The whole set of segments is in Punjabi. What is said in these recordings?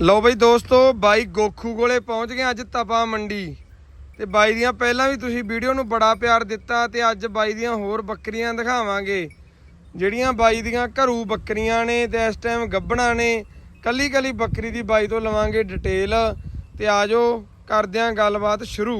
ਲਓ ਬਈ ਦੋਸਤੋ ਬਾਈ ਗੋਖੂ ਕੋਲੇ ਪਹੁੰਚ ਗਏ ਅੱਜ ਤਪਾ ਮੰਡੀ। ਤੇ ਬਾਈ ਦੀਆਂ ਪਹਿਲਾਂ ਵੀ ਤੁਸੀਂ ਵੀਡੀਓ ਨੂੰ ਬੜਾ ਪਿਆਰ ਦਿੱਤਾ ਤੇ ਅੱਜ ਬਾਈ ਦੀਆਂ ਹੋਰ ਬੱਕਰੀਆਂ ਦਿਖਾਵਾਂਗੇ। ਜਿਹੜੀਆਂ ਬਾਈ ਦੀਆਂ ਘਰੂ ਬੱਕਰੀਆਂ ਨੇ ਤੇ ਇਸ ਟਾਈਮ ਗੱਬਣਾ ਨੇ ਕੱਲੀ ਕੱਲੀ ਬੱਕਰੀ ਦੀ ਬਾਈ ਤੋਂ ਲਵਾਂਗੇ ਡਿਟੇਲ ਤੇ ਆਜੋ ਕਰਦੇ ਆਂ ਗੱਲਬਾਤ ਸ਼ੁਰੂ।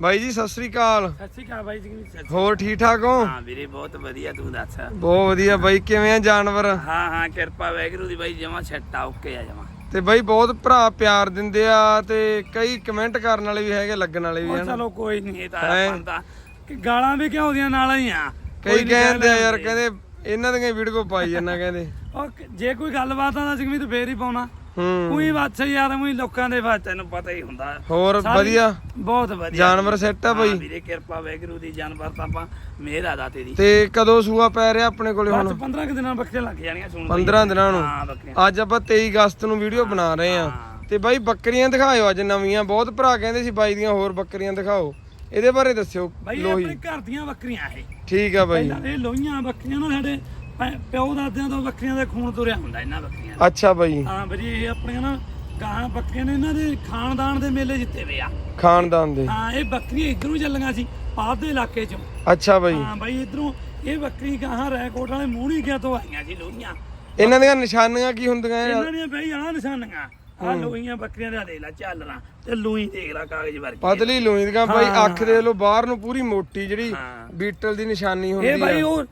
ਬਾਈ ਜੀ ਸਤਿ ਸ੍ਰੀ ਅਕਾਲ। ਸਤਿ ਸ਼੍ਰੀ ਅਕਾਲ ਬਾਈ ਜੀ ਹੋਰ ਠੀਕ ਠਾਕ ਹੋ। ਹਾਂ ਵੀਰੇ ਬਹੁਤ ਵਧੀਆ ਤੂੰ ਦੱਸ। ਬਹੁਤ ਵਧੀਆ ਬਾਈ ਕਿਵੇਂ ਆ ਜਾਨਵਰ? ਹਾਂ ਹਾਂ ਕਿਰਪਾ ਵੈਗਰੂ ਦੀ ਬਾਈ ਜਮਾ ਛੱਟਾ ਓਕੇ ਆ ਜਮਾ। ਤੇ ਬਾਈ ਬਹੁਤ ਭਰਾ ਪਿਆਰ ਦਿੰਦੇ ਆ ਤੇ ਕਈ ਕਮੈਂਟ ਕਰਨ ਵਾਲੇ ਵੀ ਹੈਗੇ ਲੱਗਣ ਵਾਲੇ ਵੀ ਹਨ। ਚਲੋ ਕੋਈ ਨਹੀਂ ਇਹ ਤਾਂ ਤਾਂ ਕਿ ਗਾਲਾਂ ਵੀ ਕਿਉਂ ਦੀਆਂ ਨਾਲ ਹੀ ਆ? ਕਈ ਨੀ ਕਹਿੰਦੇ ਯਾਰ। ਕਹਿੰਦੇ ਇਹਨਾਂ ਦੀਆਂ ਵੀਡੀਓ ਪਾਈ ਜਾਂਦਾ ਕਹਿੰਦੇ। ਉਹ ਜੇ ਕੋਈ ਗੱਲਬਾਤ ਆ ਤਾਂ ਜਿਵੇਂ ਤੂੰ ਫੇਰ ਹੀ ਪਾਉਣਾ। ਹੂੰ। ਕੋਈ ਬਾਤ ਸਹੀ ਯਾਰ ਉਹੀ ਲੋਕਾਂ ਦੇ ਬਾਤ ਤੈਨੂੰ ਪਤਾ ਹੀ ਹੁੰਦਾ। ਹੋਰ ਸਾਰੀ- ਵਧੀਆ? ਬਹੁਤ ਵਧੀਆ। ਜਾਨਵਰ ਸੈੱਟ ਆ ਹਾਂ ਬਾਈ। ਵੀਰੇ ਕਿਰਪਾ ਵੈਗਰੂ ਦੀ ਜਾਨਵਰ ਤਾਂ ਆਪਾਂ ਮਿਹਰ ਆਦਾ ਤੇਰੀ। ਤੇ ਕਦੋਂ ਸੂਆ ਪੈ ਰਿਹਾ ਆਪਣੇ ਕੋਲੇ ਬਸ ਹੁਣ? 15 ਕੁ ਦਿਨਾਂ ਬੱਕਰੀਆਂ ਲੱਗ ਜਾਣੀਆਂ ਸੁਣ 15 ਦਿਨਾਂ ਨੂੰ? ਹਾਂ ਬੱਕਰੀਆਂ। ਅੱਜ ਆਪਾਂ 23 ਅਗਸਤ ਨੂੰ ਵੀਡੀਓ ਬਣਾ ਰਹੇ ਆ ਹਾਂ। ਤੇ ਬਾਈ ਬੱਕਰੀਆਂ ਦਿਖਾਇਓ ਅੱਜ ਨਵੀਆਂ। ਬਹੁਤ ਭਰਾ ਕਹਿੰਦੇ ਸੀ ਬਾਈ ਦੀਆਂ ਹੋਰ ਬੱਕਰੀਆਂ ਦਿਖਾਓ। ਇਹਦੇ ਬਾਰੇ ਦੱਸਿਓ ਬਾਈ ਇਹ ਲੋਹੀ। ਆਪਣੇ ਘਰ ਦੀਆਂ ਬੱਕਰੀਆਂ ਇਹ। ਠੀਕ ਆ ਬਾਈ। ਪਹਿਲਾਂ ਇਹ ਲੋਹੀਆਂ ਬੱਕਰੀਆਂ ਨਾ ਸਾਡੇ ਪਿਓ ਦਾਦਿਆਂ ਤੋਂ ਬੱਕਰੀਆਂ ਦਾ ਖੂਨ ਤੁਰਿਆ ਹੁੰਦਾ ਇਹਨਾਂ ਬੱਕਰੀਆਂ ਦਾ। ਅੱਛਾ ਬਾਈ। ਹਾਂ ਬਈ ਇਹ ਆਪਣੀਆਂ ਨਾ ਗਾਂ ਬੱਕਰੀਆਂ ਨੇ ਇਹਨਾਂ ਦੇ ਖਾਨਦਾਨ ਦੇ ਮੇਲੇ ਜਿੱਤੇ ਵੇ ਆ। ਖਾਨਦਾਨ ਦੇ। ਹਾਂ ਇਹ ਬੱਕਰੀਆਂ ਇਧਰੋਂ ਚੱਲੀਆਂ ਸੀ ਪਾਦ ਦੇ ਇਲਾਕੇ ਚੋਂ। ਅੱਛਾ ਬਾਈ। ਹਾਂ ਬਈ ਇਧਰੋਂ ਇਹ ਬੱਕਰੀ ਗਾਹਾਂ ਰੈਕੋਟ ਵਾਲੇ ਮੂਹਣੀ ਗਿਆ ਤੋਂ ਆਈਆਂ ਸੀ ਲੋਹੀਆਂ। ਇਹਨਾਂ ਦੀਆਂ ਨਿਸ਼ਾਨੀਆਂ ਕੀ ਹੁੰਦੀਆਂ? ਇਹਨਾਂ ਦੀਆਂ ਬਈ ਆਹ ਨਿਸ਼ਾਨੀਆਂ। ਆ ਲੋਹੀਆਂ ਬੱਕਰੀਆਂ ਦਾ ਦੇ ਲੈ ਚੱਲ ਰਾਂ ਤੇ ਲੂਈ ਦੇਖ ਲੈ ਕਾਗਜ਼ ਵਰਗੀ। ਪਤਲੀ ਲੋਈ ਦੀਆਂ ਬਾਈ ਹਾਂ। ਅੱਖ ਦੇ ਲੋ ਬਾਹਰ ਨੂੰ ਪੂਰੀ ਮੋਟੀ ਜਿਹੜੀ ਹਾਂ। ਬੀਟਲ ਦੀ ਨਿਸ਼ਾਨੀ ਹੁੰਦੀ ਇਹ ਆ। ਬਾਈ ਉਹ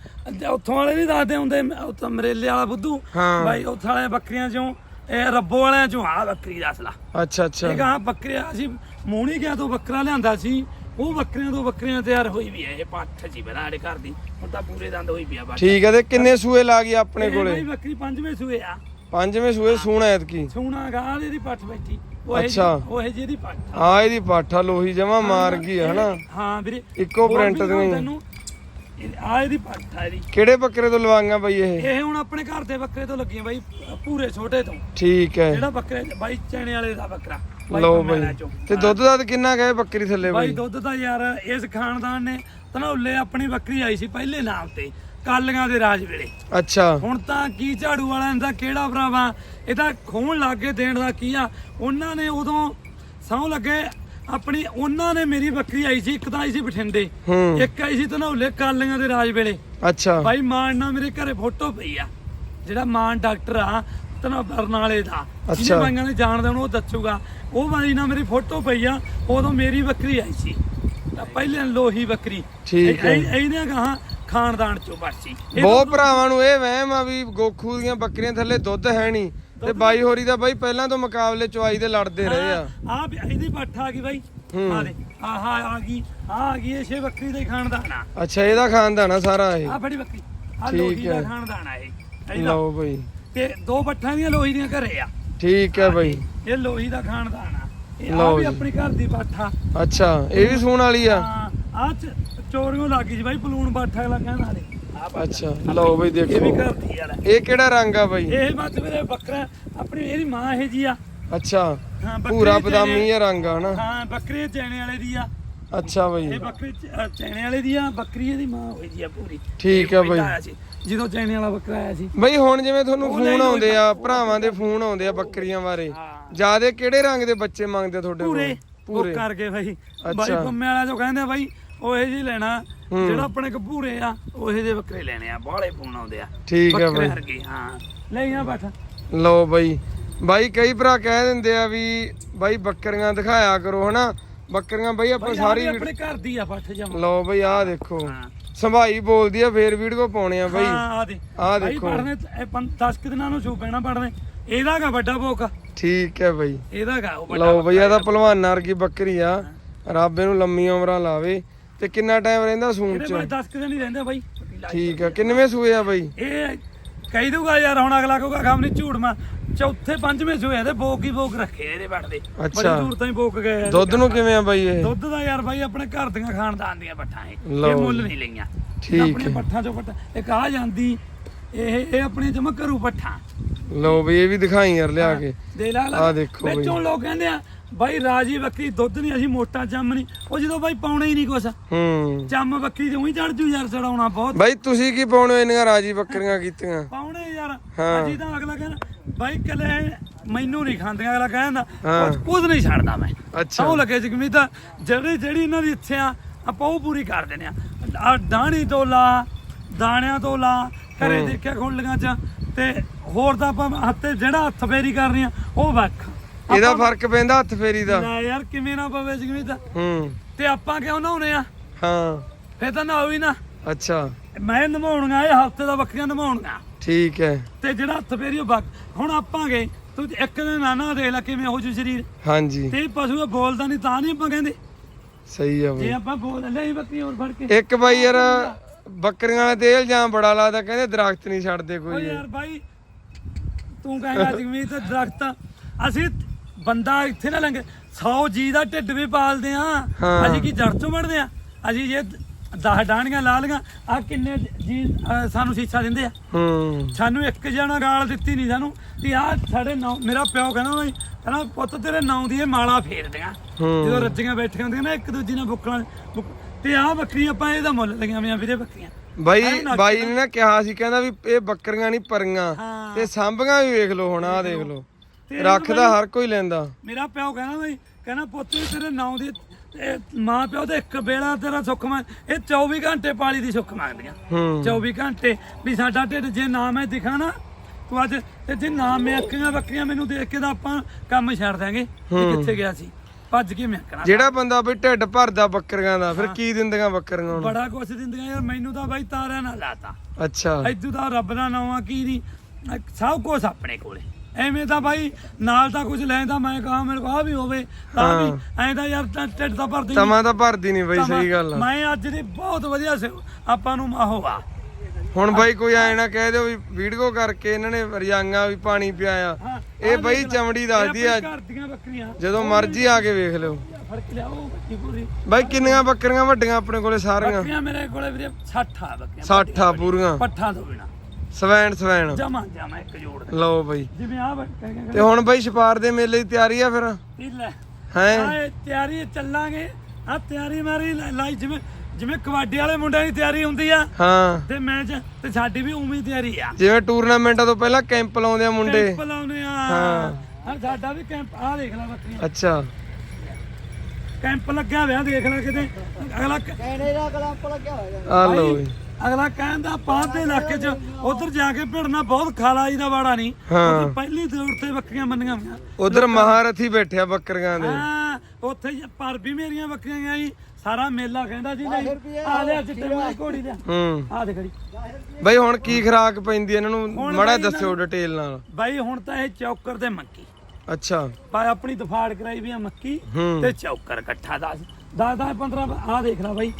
ਉੱਥੋਂ ਵਾਲੇ ਵੀ ਦੱਸਦੇ ਹੁੰਦੇ ਉੱਥੋਂ ਮਰੇਲੇ ਵਾਲਾ ਬੁੱਧੂ। ਹਾਂ। ਬਾਈ ਉੱਥੋਂ ਵਾਲੇ ਬੱਕਰੀਆਂ ਚੋਂ ਇਹ ਰੱਬੋ ਵਾਲਿਆਂ ਚੋਂ ਆ ਬੱਕਰੀ ਦਾ ਅਸਲਾ ਅੱਛਾ ਅੱਛਾ। ਇਹ ਗਾਂ ਬੱਕਰੀਆਂ ਅਸੀਂ ਮੂਣੀ ਗਿਆ ਤੋਂ ਬੱਕਰਾ ਲਿਆਂਦਾ ਸੀ ਉਹ ਬੱਕਰੀਆਂ ਤੋਂ ਬੱਕਰੀਆਂ ਤਿਆਰ ਹੋਈ ਵੀ ਹੈ ਇਹ ਪੱਠ ਜੀ ਬਣਾ ਸਾਡੇ ਘਰ ਦੀ। ਹੁਣ ਤਾਂ ਪੂਰੇ ਦੰਦ ਹੋਈ ਪਿਆ ਠੀਕ ਹੈ ਤੇ ਕਿੰਨੇ ਸੂਏ ਲਾ ਗਈ ਆਪਣੇ ਇਹ ਕੋਲੇ? ਬਾਈ ਬੱਕਰੀ ਪੰਜਵੇਂ ਸੂਏ ਆ। ਪੰਜਵੇਂ ਸੂਏ ਸੂਣਾ ਐਤਕੀ। ਸੂਣਾ ਗਾਂ ਇਹਦੀ ਪੱਠ ਬੈਠੀ। ਉਹ ਇਹ ਅੱਛਾ। ਉਹ ਇਹ ਜਿਹਦੀ ਪੱਠ ਆ। ਆ ਇਹਦੀ ਪਾਠਾ ਲੋਹੀ ਜਮਾ ਮਾਰ ਗਈ ਹੈ ਹਨਾ? ਹਾਂ ਵੀਰੇ। ਇੱਕੋ ਹੋਰ ਪ੍ਰਿੰਟ ਵੀ ਦੀਆਂ ਹੀ। ਤੈਨੂੰ ਆ ਇਹਦੀ ਪੱਠ ਆ ਇਹਦੀ। ਕਿਹੜੇ ਬੱਕਰੇ ਤੋਂ ਲਵਾਂਗਾ ਬਾਈ ਇਹ? ਇਹ ਹੁਣ ਆਪਣੇ ਘਰ ਦੇ ਬੱਕਰੇ ਤੋਂ ਲੱਗੀਆਂ ਬਾਈ ਪੂਰੇ ਛੋਟੇ ਤੋਂ। ਠੀਕ ਹੈ ਜਿਹੜਾ ਬੱਕਰੇ ਬਾਈ ਚੈਣੇ ਵਾਲੇ ਦਾ ਬੱਕਰਾ। ਬਾਈ ਲਓ ਬਾਈ। ਚੋਂ। ਤੇ ਦੁੱਧ ਦਾ ਕਿੰਨਾ ਗਏ ਬੱਕਰੀ ਥੱਲੇ ਬਾਈ ਬਾਈ? ਦੁੱਧ ਤਾਂ ਯਾਰ ਇਸ ਖਾਨਦਾਨ ਨੇ ਧਨੌਲੇ ਆਪਣੀ ਬੱਕਰੀ ਆਈ ਸੀ ਪਹਿਲੇ ਨਾਮ ਤੇ। ਕਾਲੀਆਂ ਦੇ ਰਾਜ ਵੇਲੇ। ਅੱਛਾ। ਹੁਣ ਤਾਂ ਕੀ ਝਾੜੂ ਵਾਲਿਆਂ ਦਾ ਕਿਹੜਾ ਭਰਾਵਾ? ਇਹ ਤਾਂ ਖੋਣ ਲੱਗੇ ਦੇਣ ਦਾ ਕੀ ਆ? ਉਹਨਾਂ ਨੇ ਉਦੋਂ ਸੌ ਲੱਗੇ ਆਪਣੀ ਉਹਨਾਂ ਨੇ ਮੇਰੀ ਬੱਕਰੀ ਆਈ ਸੀ ਇੱਕ ਤਾਂ ਆਈ ਸੀ ਬਠਿੰਡੇ ਹੂੰ। ਇੱਕ ਆਈ ਸੀ ਧਨੌਲੇ ਕਾਲੀਆਂ ਦੇ ਰਾਜ ਵੇਲੇ। ਅੱਛਾ। ਬਾਈ ਮਾਨ ਨਾਲ ਮੇਰੇ ਘਰੇ ਫੋਟੋ ਪਈ ਆ। ਜਿਹੜਾ ਮਾਨ ਡਾਕਟਰ ਆ ਤਨਾ ਬਰਨਾਲੇ ਦਾ। ਅੱਛਾ। ਜਿਹਨੇ ਬਾਈਆਂ ਨੇ ਜਾਣਦੇ ਉਹਨੂੰ ਉਹ ਦੱਸੂਗਾ। ਉਹ ਬਾਈ ਨਾਲ ਮੇਰੀ ਫੋਟੋ ਪਈ ਆ ਉਦੋਂ ਮੇਰੀ ਬੱਕਰੀ ਆਈ ਸੀ। ਤਾਂ ਪਹਿਲੇ ਲੋਹੀ ਬੱਕਰੀ। ਠੀਕ ਹੈ। ਇਹ- ਇਹਨੇ ਕਹਾ ਖਾਨਦਾਨ ਚੋਂ ਬਾਸੀ ਬਹੁਤ ਭਰਾਵਾਂ ਨੂੰ ਇਹ ਵਹਿਮ ਆ ਵੀ ਗੋਖੂ ਦੀਆਂ ਬੱਕਰੀਆਂ ਥੱਲੇ ਦੁੱਧ ਹੈ ਨਹੀਂ। ਤੇ ਬਾਈ ਹੋਰੀ ਦਾ ਬਾਈ ਪਹਿਲਾਂ ਤੋਂ ਮੁਕਾਬਲੇ ਚੁਆਈ ਦੇ ਲੜਦੇ ਰਹੇ ਆ। ਆ ਇਹਦੀ ਪੱਠ ਆ ਗਈ ਬਾਈ। ਆ ਦੇ ਆਹ ਆ ਗਈ ਆ ਆ ਗਈ ਇਹ ਛੇ ਬੱਕਰੀ ਦੇ ਖਾਨਦਾਨ ਆ। ਅੱਛਾ ਇਹਦਾ ਖਾਨਦਾਨ ਆ ਸਾਰਾ ਇਹ। ਆ ਬੜੀ ਬੱਕਰੀ ਆ ਲੋਹੀ ਦਾ। ਖਾਨਦਾਨ ਆ ਇਹ। ਇਹਦਾ ਲਓ। ਬਾਈ। ਤੇ ਦੋ ਪੱਠਾਂ ਦੀਆਂ ਲੋਹੀ ਦੀਆਂ ਘਰੇ ਆ। ਠੀਕ ਹੈ ਬਾਈ। ਇਹ ਲੋਹੀ ਦਾ ਖਾਨਦਾਨ ਆ। ਇਹ ਆ ਵੀ। ਆਪਣੀ ਘਰ ਦੀ ਬਾਠਾ ਅੱਛਾ ਇਹ ਵੀ ਸੂਣ ਵਾਲੀ ਆ। ਆ ਚੋਰੀਆਂ ਲੱਗ ਗਈ ਸੀ ਬਾਈ ਪਲੂਣ ਬਾਠਾ ਅਗਲਾ ਕਹਿਣ ਵਾਲੇ ਆ। ਅੱਛਾ ਲਓ ਬਾਈ ਇਹ ਵੀ ਦੇਖੋ ਘਰ ਦੀ ਯਾਰ। ਇਹ ਕਿਹੜਾ ਰੰਗ ਆ ਬਾਈ? ਇਹ ਬਸ ਮੇਰੇ ਬੱਕਰਾ ਆਪਣੀ ਇਹਦੀ ਮਾਂ ਇਹ ਜੀ ਆ। ਅੱਛਾ ਹਾਂ ਬੱਕਰੀ ਪੂਰਾ ਚੈਣੇ- ਬਦਾਮੀ ਜਿਹਾ ਰੰਗ ਆ ਹਨਾ ਹਾਂ ਬੱਕਰੇ ਚੈਣੇ ਵਾਲੇ ਦੀ ਆ। ਅੱਛਾ ਬਾਈ। ਇਹ ਬੱਕਰੀ ਚ- ਅ, ਚੈਣੇ ਵਾਲੇ ਦੀ ਆ ਬੱਕਰੀ ਇਹਦੀ ਮਾਂ ਹੋਈ ਜੀ ਆ ਪੂਰੀ। ਠੀਕ ਇਹ ਆ ਪਹਿਲਾਂ ਬਾਈ। ਆਇਆ ਸੀ, ਜਦੋਂ ਚੈਣੇ ਵਾਲਾ ਬੱਕਰਾ ਆਇਆ ਸੀ। ਬਈ ਹੁਣ ਜਿਵੇਂ ਤੁਹਾਨੂੰ ਫੋਨ ਆਉਂਦੇ ਆ ਭਰਾਵਾਂ ਦੇ ਫੋਨ ਆਉਂਦੇ ਆ ਬੱਕਰੀਆਂ ਬਾਰੇ। ਹਾਂ। ਜਿਆਦੇ ਕਿਹੜੇ ਰੰਗ ਦੇ ਬੱਚੇ ਮੰਗਦੇ ਆ ਤੁਹਾਡੇ ਪੂਰੇ ਕੋਲ? ਉਹ ਕਰਕੇ ਬਾਈ। ਬਾਈ ਅੱਛਾ। ਪੰਮੇ ਵਾਲਾ ਜੋ ਕਹਿੰਦੇ ਆ ਬਾਈ ਉਹ ਇਹ ਜੀ ਲੈਣਾ। ਜਿਹੜਾ ਆਪਣੇ ਕਪੂਰੇ ਆ ਉਹ ਇਹ ਜਿਹੇ ਬੱਕਰੇ ਲੈਣੇ ਆ ਬਾਹਲੇ ਫੋਨ ਆਉਂਦੇ ਆ। ਠੀਕ ਹੈ ਬੱਕਰੇ ਬਾਈ। ਵਰਗੇ ਹਾਂ। ਲੈ ਆ ਬੈਠ। ਲਓ ਬਾਈ। ਬਾਈ ਕਈ ਭਰਾ ਕਹਿ ਦਿੰਦੇ ਆ ਵੀ ਬਾਈ ਬੱਕਰੀਆਂ ਦਿਖਾਇਆ ਕਰੋ ਹਨਾ? ਬੱਕਰੀਆਂ ਬਾਈ ਆਪਾਂ ਸਾਰੀ ਆਪਣੇ ਘਰ ਦੀ ਆ ਪੱਠ ਜਮ ਲਓ ਬਾਈ ਆਹ ਦੇਖੋ। ਹਾਂ ਸੰਭਾਈ ਬੋਲਦੀ ਆ ਫੇਰ ਵੀਡੀਓ ਪਾਉਣੇ ਆ ਬਾਈ। ਆ ਦੇ। ਆਹ ਬਾਈ ਦੇਖੋ। ਪੜਨੇ 10 ਕਿ ਦਿਨਾਂ ਨੂੰ ਸੂ ਪੈਣਾ ਪੜਨੇ ਇਹਦਾ ਕਾ ਵੱਡਾ ਭੋਕ ਠੀਕ ਹੈ ਬਾਈ। ਇਹਦਾ ਕਾ ਉਹ ਵੱਡਾ ਲਓ ਬਈ ਇਹਦਾ ਪਹਿਲਵਾਨਾਂ ਵਰਗੀ ਬੱਕਰੀ ਆ। ਰੱਬ ਇਹਨੂੰ ਲੰਮੀਆਂ ਉਮਰਾਂ ਲਾਵੇ। ਤੇ ਕਿੰਨਾ ਟਾਈਮ ਰਹਿੰਦਾ ਸੂਣ ਇਹਦੇ ਚ? ਬਾਈ 10 ਕਿ ਦਿਨ ਹੀ ਰਹਿੰਦੇ ਬਾਈ। ਠੀਕ ਆ ਕਿੰਨਵੇਂ ਸੂਏ ਆ ਬਾਈ? ਇਹ ਕਹਿ ਦੂਗਾ ਯਾਰ ਹੁਣ ਅਗਲਾ ਕਹੂਗਾ ਖਮ ਨਹੀਂ ਝੂਠ ਮਾ ਚੌਥੇ ਪੰਜਵੇਂ ਸੂਏ ਤੇ ਬੋਕ ਹੀ ਬੋਕ ਰੱਖੇ ਇਹਦੇ ਵੱਡਦੇ ਬੜੀ ਅੱਛਾ। ਦੂਰ ਤਾਈਂ ਬੋਕ ਗਏ ਆ। ਦੁੱਧ ਨੂੰ ਕਿਵੇਂ ਆ ਬਾਈ ਇਹ? ਦੁੱਧ ਦਾ ਯਾਰ ਬਾਈ ਆਪਣੇ ਘਰ ਦੀਆਂ ਖਾਨਦਾਨ ਦੀਆਂ ਪੱਠਾਂ ਇਹ। ਲਓ ਇਹ ਮੁੱਲ। ਨਹੀਂ ਲਈਆਂ। ਠੀਕ ਆਪਣੇ ਹੈ। ਪੱਠਾਂ ਚੋਂ ਪੱਠਾ। ਇੱਕ ਆ ਜਾਂਦੀ ਇਹ ਇਹ ਆਪਣੇ ਜਮਾ ਘਰੂ ਪੱਠਾਂ। ਲਓ ਬਈ ਇਹ ਵੀ ਦਿਖਾਈ ਯਾਰ ਲਿਆ ਕੇ। ਦੇ ਲਾ ਲਾ ਆਹ ਦੇਖੋ ਬਈ। ਵਿੱਚੋਂ ਲੋਕ ਕਹਿੰਦੇ ਆ ਬਾਈ ਰਾਜੀ ਬੱਕਰੀ ਦੁੱਧ ਨਹੀਂ ਅਸੀਂ ਮੋਟਾ ਚੰਮ ਨਹੀਂ। ਉਹ ਜਦੋਂ ਬਾਈ ਪਾਉਣਾ ਹੀ ਨਹੀਂ ਕੁਛ। ਹੂੰ। ਚੰਮ ਬੱਕਰੀ ਤੇ ਉਹੀ ਚੜ ਜੂ ਯਾਰ ਚੜਾਉਣਾ ਬਹੁਤ। ਬਾਈ ਤੁਸੀਂ ਕੀ ਪਾਉਣੇ ਹੋ ਇੰਨੀਆਂ ਰਾਜੀ ਬੱਕਰੀਆਂ ਕੀਤੀਆਂ? ਪਾਉਣੇ ਯਾਰ। ਹਾਂ। ਅਸੀਂ ਤਾਂ ਅਗਲਾ ਕਹਿੰਦਾ ਬਾਈ ਕਲੇ ਮੈਨੂੰ ਨਹੀਂ ਖਾਂਦੀਆਂ ਅਗਲਾ ਕਹਿੰਦਾ ਹਾਂ। ਕੁਝ ਨਹੀਂ ਛੱਡਦਾ ਮੈਂ। ਅੱਛਾ। ਸੌ ਲੱਗੇ ਜਗਮੀਤ ਜਿਹੜੀ ਜਿਹੜੀ ਇਹਨਾਂ ਦੀ ਇੱਛਾ ਆਪਾਂ ਉਹ ਪੂਰੀ ਕਰ ਦਿੰਦੇ ਆ। ਆ ਡਾਣੀ ਤੋਂ ਲਾ ਦਾਣਿਆਂ ਤੋਂ ਲਾ ਘਰੇ ਦੇਖਿਆ ਖੁੱਲੀਆਂ ਚ ਤੇ ਹੋਰ ਤਾਂ ਆਪਾਂ ਹੱਥੇ ਜਿਹੜਾ ਹੱਥ ਫੇਰੀ ਕਰਨੀ ਆ ਉਹ ਵੱਖ। ਇਹਦਾ ਫ਼ਰਕ ਪੈਂਦਾ ਹੱਥ ਫੇਰੀ ਦਾ। ਲੈ ਯਾਰ ਕਿਵੇਂ ਨਾ ਪਵੇ ਜਗਮੀਤ? ਹੂੰ। ਤੇ ਆਪਾਂ ਕਿਉਂ ਨਹਾਉਣੇ ਆ? ਹਾਂ। ਫੇਰ ਤਾਂ ਨਹਾਓ ਹੀ ਨਾ। ਅੱਛਾ। ਮੈਂ ਨਮਾਉਣਗਾ ਇਹ ਹਫ਼ਤੇ ਦਾ ਬੱਕਰੀਆਂ ਨਮਾਉਣਗਾ ਠੀਕ ਹੈ। ਤੇ ਜਿਹੜਾ ਹੱਥ ਫੇਰੀ ਉਹ ਬੱਕ ਹੁਣ ਆਪਾਂ ਗਏ ਤੂੰ ਇੱਕ ਦਿਨ ਨਾ ਨਾ ਦੇਖ ਲੈ ਕਿਵੇਂ ਹੋ ਜੂ ਸਰੀਰ। ਹਾਂਜੀ। ਤੇ ਇਹ ਪਸ਼ੂ ਬੋਲਦਾ ਨਹੀਂ ਤਾਂ ਨਹੀਂ ਆਪਾਂ ਕਹਿੰਦੇ। ਸਹੀ ਆ ਜੇ ਬਈ ਆਪਾਂ ਬੋਲ ਲੈ ਬੱਕਰੀ ਹੋਰ ਫੜ ਕੇ। ਇੱਕ ਬਾਈ ਯਾਰ ਬੱਕਰੀਆਂ ਵਾਲੇ ਤੇ ਇਲਜ਼ਾਮ ਬੜਾ ਲਾਦਾ ਕਹਿੰਦੇ ਦਰਖਤ ਨਹੀਂ ਛੱਡਦੇ ਓ ਕੋਈ ਯਾਰ ਬਾਈ ਤੂੰ ਕਹੇਗਾ ਜਗਮੀਤ ਦਰਖਤ ਅਸੀਂ ਬੰਦਾ ਇੱਥੇ ਨਾ ਲੰਗੇ 100 ਜੀ ਦਾ ਢਿੱਡ ਵੀ ਪਾਲਦੇ ਆ। ਹਾਂ। ਅਸੀਂ ਕੀ ਜੜ ਚੋਂ ਵੜਦੇ ਆ? ਅਸੀਂ ਜੇ 10 ਡਾਣੀਆਂ ਲਾ ਲੀਆਂ ਆ ਕਿੰਨੇ ਜੀ ਅਹ, ਸਾਨੂੰ ਸੀਸਾ ਦਿੰਦੇ ਆ। ਹੂੰ। ਸਾਨੂੰ ਇੱਕ ਜਣਾ ਗਾਲ ਦਿੱਤੀ ਨਹੀਂ ਸਾਨੂੰ। ਤੇ ਆ ਸਾਡੇ ਨਾਂ ਮੇਰਾ ਪਿਓ ਕਹਿੰਦਾ ਬਈ ਕਹਿੰਦਾ ਪੁੱਤ ਤੇਰੇ ਨਾਂ ਦੀ ਇਹ ਮਾਲਾ ਫੇਰਦੀਆਂ ਹੂੰ। ਜਦੋਂ ਰੱਜੀਆਂ ਬੈਠੀਆਂ ਹੁੰਦੀਆਂ ਨਾ ਇੱਕ ਦੂਜੀ ਨਾਲ ਬੁੱਕਣਾ ਤੇ ਆ ਬੱਕਰੀਆਂ ਆਪਾਂ ਇਹਦਾ ਮੁੱਲ ਲਈਆਂ ਵੀਆਂ ਵੀਰੇ ਬੱਕਰੀਆਂ। ਬਾਈ ਬਾਈ ਨੇ ਨਾ ਕਿਹਾ ਸੀ ਕਹਿੰਦਾ ਵੀ ਇਹ ਬੱਕਰੀਆਂ ਨਹੀਂ ਪਰੀਆਂ। ਹਾਂ। ਤੇ ਸਾਂਭੀਆਂ ਵੀ ਵੇਖ ਲਓ ਹੁਣ ਆਹ ਦੇਖ ਲਓ। ਤੇ ਰੱਖਦਾ ਹਰ ਕੋਈ ਲੈਂਦਾ। ਮੇਰਾ ਪਿਓ ਕਹਿੰਦਾ ਬਈ ਕਹਿੰਦਾ ਪੁੱਤ ਤੇਰੇ ਨਾਂ ਦੀ ਮਾਂ ਪਿਓ ਦੇ ਇੱਕ ਵੇਲਾ ਤੇਰਾ ਸੁੱਖ ਮੰਗ ਇਹ 24 ਘੰਟੇ ਪਾਲੀ ਦੀ ਸੁੱਖ ਮੰਗਦੀਆਂ। ਹੂੰ। 24 ਘੰਟੇ ਵੀ ਸਾਡਾ ਢਿੱਡ ਜੇ ਨਾ ਮੈਂ ਦਿਖਾ ਨਾ ਤੂੰ ਅੱਜ ਤੇ ਜੇ ਨਾ ਮੈਂ ਅੱਖੀਆਂ ਬੱਕਰੀਆਂ ਮੈਨੂੰ ਦੇਖ ਕੇ ਤਾਂ ਆਪਾਂ ਕੰਮ ਛੱਡ ਦਾਂਗੇ ਕਿੱਥੇ ਗਿਆ ਸੀ? ਭੱਜ ਕੇ ਮੈਂ ਕਰਾਂ ਜਿਹੜਾ ਬੰਦਾ ਬਈ ਢਿੱਡ ਭਰਦਾ ਬੱਕਰੀਆਂ ਦਾ ਫਿਰ ਕੀ ਦਿੰਦੀਆਂ ਬੱਕਰੀਆਂ ਨੂੰ ਬੜਾ ਕੁਛ ਦਿੰਦੀਆਂ ਯਾਰ ਮੈਨੂੰ ਤਾਂ ਬਾਈ ਤਾਰਿਆਂ ਨਾਲ ਲਾਤਾ। ਅੱਛਾ। ਐਦੂ ਤਾਂ ਰੱਬ ਦਾ ਨਾਮ ਆ ਕੀ ਨਹੀਂ ਸਭ ਕੁਝ ਆਪਣੇ ਕੋਲੇ। ਐਵੇਂ ਤਾਂ ਬਾਈ ਨਾਲ ਤਾਂ ਕੁਝ ਲੈਂਦਾ ਮੈਂ ਕਹਾ ਮੇਰੇ ਕੋਲ ਆ ਵੀ ਹੋਵੇ ਤਾਂ ਵੀ ਐਂ ਤਾਂ ਯਾਰ ਤਾਂ ਢਿੱਡ ਤਾਂ ਭਰਦੀ ਨੀ। ਤਮਾ ਤਾਂ ਭਰਦੀ ਨਹੀਂ ਬਈ ਸਹੀ ਗੱਲ ਆ। ਮੈਂ ਅੱਜ ਦੀ ਬਹੁਤ ਵਧੀਆ ਸੇ ਆਪਾਂ ਨੂੰ ਆਹੋ ਆ। ਹੁਣ ਬਾਈ ਕੋਈ ਐ ਨਾ ਕਹਿ ਦਿਓ ਵੀ ਵੀਡੀਓ ਕਰਕੇ ਇਹਨਾਂ ਨੇ ਰਜਾਂਗਾ ਵੀ ਪਾਣੀ ਪਿਆਇਆ। ਇਹ ਬਈ ਚਮੜੀ ਦੱਸਦੀ ਆ ਆਪਣੇ ਘਰ ਦੀਆਂ ਬੱਕਰੀਆਂ। ਜਦੋਂ ਮਰਜ਼ੀ ਆ ਕੇ ਵੇਖ ਲਿਓ। ਫੜ ਕੇ ਲਿਆਓ ਬੱਕੀ ਪੂਰੀ। ਬਾਈ ਕਿੰਨੀਆਂ ਬੱਕਰੀਆਂ ਵੱਡੀਆਂ ਆਪਣੇ ਕੋਲੇ ਸਾਰੀਆਂ? ਬੱਕਰੀਆਂ ਮੇਰੇ ਕੋਲੇ ਵੀਰੇ 60 ਆ ਬੱਕਰੀਆਂ। 60 ਆ ਪੂਰੀਆਂ। ਪੱਠਾ ਤੋਂ ਬਿਨਾ। ਸਵੈਣ ਸਵੈਣ। ਜਮਾ ਜਮਾ ਇੱਕ ਜੋੜ ਦੇ। ਲਓ ਬਾਈ। ਜਿਵੇਂ ਆ ਤੇ ਹੁਣ ਬਾਈ ਛਪਾਰ ਦੇ ਮੇਲੇ ਦੀ ਤਿਆਰੀ ਆ ਫਿਰ? ਲੈ। ਹੈ? ਆ ਤਿਆਰੀ ਚੱਲਾਂਗੇ। ਆ ਤਿਆਰੀ ਮਾਰੀ ਲਾ- ਲਾਈ ਜਿਵੇਂ ਜਿਵੇਂ ਕਬੱਡੀ ਵਾਲੇ ਮੁੰਡਿਆਂ ਦੀ ਤਿਆਰੀ ਹੁੰਦੀ ਆ। ਹਾਂ। ਤੇ ਮੈਚ ਤੇ ਸਾਡੀ ਵੀ ਉਵੇਂ ਤਿਆਰੀ ਆ। ਜਿਵੇਂ ਟੂਰਨਾਮੈਂਟਾਂ ਤੋਂ ਪਹਿਲਾਂ ਕੈਂਪ ਲਾਉਂਦੇ ਆ ਮੁੰਡੇ। ਕੈਂਪ ਲਾਉਨੇ ਆ। ਹਾਂ। ਹਾਂ ਸਾਡਾ ਵੀ ਕੈਂਪ ਆ ਦੇਖ ਲੈ ਬੱਕਰੀਆਂ। ਅੱਛਾ। ਕੈਂਪ ਲੱਗਿਆ ਹੋਇਆ ਦੇਖ ਲੈ ਕਿਤੇ। ਅਗਲਾ ਕ- ਆ ਲਓ ਬਈ। ਅਗਲਾ ਕਹਿੰਦਾ ਪਾਹ ਦੇ ਇਲਾਕੇ 'ਚ ਉਧਰ ਜਾ ਕੇ ਭਿੜਨਾ ਬਹੁਤ ਖਾਲਾਈ ਦਾ ਵਾੜਾ ਨਹੀਂ। ਉੱਧਰ ਪਹਿਲੀ ਦੌੜ ਤੇ ਬੱਕਰੀਆਂ ਮੰਨੀਆਂ ਹੋਈਆਂ। ਉਧਰ ਮਹਾਰਥੀ ਬੈਠਿਆ ਬੱਕਰੀਆਂ ਦੇ। ਹਾਂ ਉੱਥੇ ਹੀ ਪਰ ਵੀ ਮੇਰੀਆਂ ਬੱਕਰੀਆਂ ਗਈਆਂ ਜੀ। ਸਾਰਾ ਮੇਲਾ ਕਹਿੰਦਾ ਜੀ ਨਹੀਂ। ਆ ਲਿਆ ਚਿੱਟੇ ਮਾਈ ਘੋੜੀ ਲਿਆ। ਹੂੰ। ਆ ਦੇ ਖੜੀ ਬਈ ਹੁਣ ਕੀ ਖਰਾਕ ਪੈਂਦੀ ਇਹਨਾਂ ਨੂੰ? ਮੜਾ ਦੱਸਿਓ ਡਿਟੇਲ ਨਾਲ। ਬਾਈ ਹੁਣ ਤਾਂ ਇਹ ਚੌਕਰ ਤੇ ਮੱਕੀ। ਅੱਛਾ। ਬਾਈ ਆਪਣੀ ਦਫਾੜ ਕਰਾਈ ਵੀ ਆ ਮੱਕੀ ਤੇ ਚੌਕਰ ਇਕੱਠਾ 10 10 10 15 ਆ ਦੇਖ ਲੈ ਬਾਈ।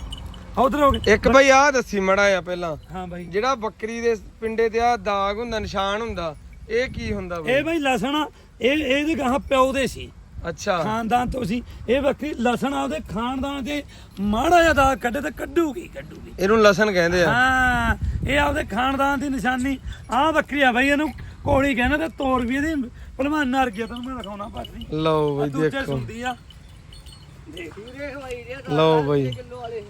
ਉਧਰ ਹੋ ਗਏ। ਇੱਕ ਬਈ ਆਹ ਦੱਸੀ ਮੜਾ ਆ ਪਹਿਲਾਂ। ਹਾਂ ਬਾਈ। ਜਿਹੜਾ ਬੱਕਰੀ ਦੇ ਪਿੰਡੇ ਤੇ ਆ ਦਾਗ ਹੁੰਦਾ ਨਿਸ਼ਾਨ ਹੁੰਦਾ ਇਹ ਕੀ ਹੁੰਦਾ ਬਈ? ਇਹ ਬਾਈ ਲਸਣ ਆ, ਇਹ ਇਹਦੇ ਗਾਹ ਪਿਓ ਦੇ ਸੀ। ਅੱਛਾ। ਖਾਨਦਾਨ ਤੋਂ ਸੀ। ਇਹ ਬੱਕਰੀ ਲਸਣ ਆਪਦੇ ਖਾਨਦਾਨ ਦੇ ਮਾੜਾ ਜਿਹਾ ਦਾ ਕੱਢੇ ਤੇ ਕੱਢੂਗੀ ਕੱਢੂਗੀ। ਇਹਨੂੰ ਲਸਣ ਕਹਿੰਦੇ ਆ। ਹਾਂ ਇਹ ਆਪਦੇ ਖਾਨਦਾਨ ਦੀ ਨਿਸ਼ਾਨੀ। ਆਹ ਬੱਕਰੀ ਆ ਬਾਈ ਇਹਨੂੰ ਕੋੜੀ ਕਹਿੰਦੇ ਤੇ ਤੋਰ ਵੀ ਇਹਦੀ ਭਲਵਾਨ ਨਰ ਗਿਆ ਤੁਹਾਨੂੰ ਮੈਂ ਦਿਖਾਉਣਾ ਪਾਟਰੀ ਲਓ ਬਈ ਦੂਜੇ ਦੇਖੋ। ਸੁਣਦੀ ਆ। ਲਓ ਬਈ।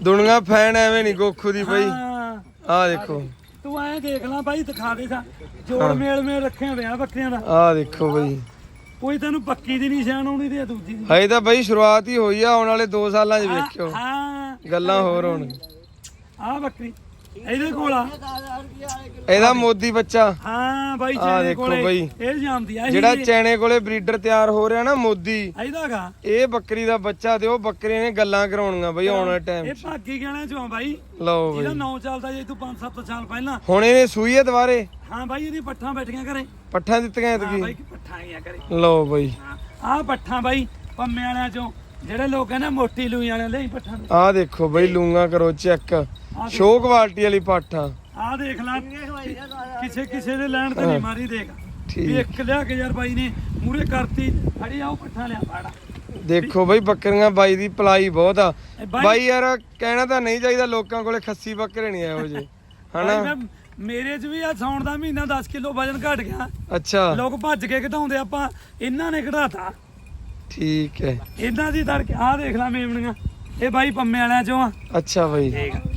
ਦੁਨੀਆ ਫੈਨ ਐਵੇਂ ਨਹੀਂ ਗੋਖੂ ਦੀ ਬਈ। ਹਾਂ। ਦੇਖੋ। ਤੂੰ ਐਂ ਦੇਖ ਲੈ ਬਾਈ ਦਿਖਾ ਦੇ ਸਾ। ਜੋੜ ਮੇਲ ਮੇਲ ਰੱਖੇ ਹੋਏ ਆ ਬੱਕਰੀਆਂ ਦਾ। ਆਹ ਦੇਖੋ ਬਈ। ਕੋਈ ਤੈਨੂੰ ਪੱਕੀ ਦੀ ਨਿਸ਼ਾਨ ਆਉਣੀ ਤੇ ਦੂਜੀ ਦੀ। ਹਜੇ ਤਾਂ ਬਈ ਸ਼ੁਰੂਆਤ ਹੀ ਹੋਈ ਆ ਆਉਣ ਵਾਲੇ 2 ਸਾਲਾਂ 'ਚ ਵੇਖਿਓ। ਹਾਂ। ਗੱਲਾਂ ਹੋਰ ਹੋਣ ਆ ਬੱਕਰੀ। ਇਹਦੇ ਕੋਲ ਆ। ਇਹਦਾ ਮੋਦੀ ਬੱਚਾ। ਹਾਂ ਬਾਈ ਦੇਖੋ ਕੋਲੇ। ਬਾਈ। ਇਹ ਜਾਂਦੀ ਆ। ਜਿਹੜਾ ਚੈਣੇ ਕੋਲੇ ਬਰੀਡਰ ਤਿਆਰ ਹੋ ਰਿਹਾ ਨਾ ਮੋਦੀ ਇਹਦਾਗਾ ਇਹ ਬੱਕਰੀ ਦਾ ਬੱਚਾ ਤੇ ਉਹ ਬੱਕਰੇ ਨੇ ਗੱਲਾਂ ਕਰਾਉਣੀਆਂ ਬਈ ਆਉਣ ਵਾਲੇ ਟਾਈਮ ਇਹ ਭਾਗੀ ਕਹਿਣਾ ਚੋਂ ਬਾਈ। ਲਓ ਇਹਦਾ ਬਈ ਨਾਂ ਚੱਲਦਾ ਜੇ ਤੂੰ 5-7 ਸਾਲ ਪਹਿਲਾਂ। ਹੁਣ ਇਹਨੇ ਸੂਈ ਹੈ ਦੁਬਾਰੇ? ਹਾਂ ਬਾਈ ਇਹਦੀ ਪੱਠਾਂ ਬੈਠੀਆਂ ਘਰੇ। ਪੱਠਾਂ ਦਿੱਤੀਆਂ ਹਾਂ ਇਤਕੀ। ਬਾਈ ਪੱਠਾਂ ਆਈਆਂ ਘਰੇ। ਲਓ ਬਈ। ਆਹ ਪੱਠਾਂ ਬਾਈ ਪੰਮੇ ਵਾਲਿਆਂ ਚੋਂ। ਜਿਹੜੇ ਲੋਕ ਕਹਿੰਦੇ ਮੋਟੀ ਲੂਈ ਵਾਲਿਆਂ ਲਈ ਪੱਠਾਂ ਆਹ ਦੇਖੋ ਬਈ ਲੂੰਗਾ ਕਰੋ ਚੈੱਕ। ਸ਼ੋ ਕੁਆਲਿਟੀ ਵਾਲੀ ਪਾਠਾ ਆਹ ਦੇਖ ਲੈ ਕਿਸੇ ਕਿਸੇ ਦੇ ਲੈਣ ਤੇ ਨਹੀਂ ਮਾਰੀ ਦੇਖ। ਵੀ ਇੱਕ ਲਿਆ ਕੇ ਯਾਰ ਬਾਈ ਨੇ ਮੂਰੇ ਕਰਤੀ ਅੜੀ ਆਓ ਪੱਠਾਂ ਲਿਆ ਬਾੜਾ ਦੇਖੋ ਬਈ ਬੱਕਰੀਆਂ ਬਾਈ ਦੀ ਪਲਾਈ ਬਹੁਤ ਆ। ਬਾਈ- ਯਾਰ ਕਹਿਣਾ ਤਾਂ ਨਹੀਂ ਚਾਹੀਦਾ ਲੋਕਾਂ ਕੋਲੇ ਖੱਸੀ ਬੱਕਰੇ ਨਹੀਂ ਇਹੋ ਜੇ ਹਨਾ? ਮੇਰੇ 'ਚ ਵੀ ਆ ਸੌਣ ਦਾ ਮਹੀਨਾ 10 ਕਿਲੋ ਵਜਨ ਘਟ ਗਿਆ। ਅੱਛਾ। ਲੋਕ ਭੱਜ ਕੇ ਘਟਾਉਂਦੇ ਆਪਾਂ ਇਹਨਾਂ ਨੇ ਘਟਾਤਾ। ਠੀਕ ਹੈ। ਇਹਨਾਂ ਦੀ ਤੜਕੇ ਆਹ ਦੇਖ ਲੈ ਮੇਮਣੀਆਂ। ਇਹ ਬਾਈ ਪੰਮੇ ਵਾਲਿਆਂ ਚੋਂ ਆ। ਅੱਛਾ ਬਾਈ।